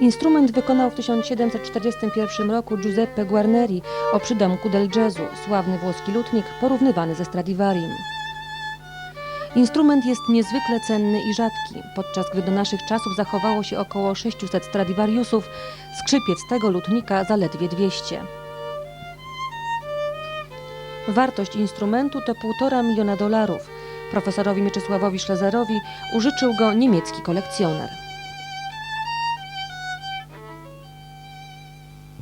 Instrument wykonał w 1741 roku Giuseppe Guarneri o przydomku del jazzu, sławny włoski lutnik porównywany ze Stradivarim. Instrument jest niezwykle cenny i rzadki, podczas gdy do naszych czasów zachowało się około 600 Stradivariusów, skrzypiec tego lutnika zaledwie 200. Wartość instrumentu to 1,5 miliona dolarów. Profesorowi Mieczysławowi Szlezerowi użyczył go niemiecki kolekcjoner.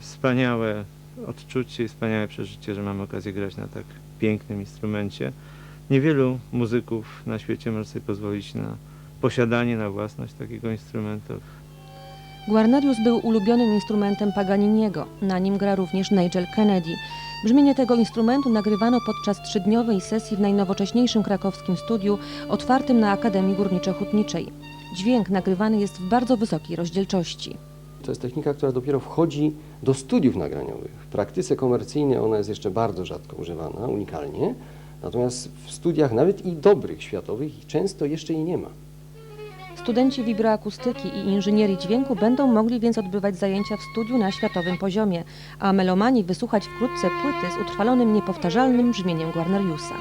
Wspaniałe odczucie i wspaniałe przeżycie, że mam okazję grać na tak pięknym instrumencie. Niewielu muzyków na świecie może sobie pozwolić na posiadanie, na własność takiego instrumentu. Guarnerius był ulubionym instrumentem Paganiniego. Na nim gra również Nigel Kennedy. Brzmienie tego instrumentu nagrywano podczas trzydniowej sesji w najnowocześniejszym krakowskim studiu otwartym na Akademii Górniczo-Hutniczej. Dźwięk nagrywany jest w bardzo wysokiej rozdzielczości. To jest technika, która dopiero wchodzi do studiów nagraniowych. W praktyce komercyjnej ona jest jeszcze bardzo rzadko używana, unikalnie. Natomiast w studiach nawet i dobrych, światowych, często jeszcze jej nie ma. Studenci wibroakustyki i inżynierii dźwięku będą mogli więc odbywać zajęcia w studiu na światowym poziomie, a melomani wysłuchać wkrótce płyty z utrwalonym niepowtarzalnym brzmieniem Guarneriusa.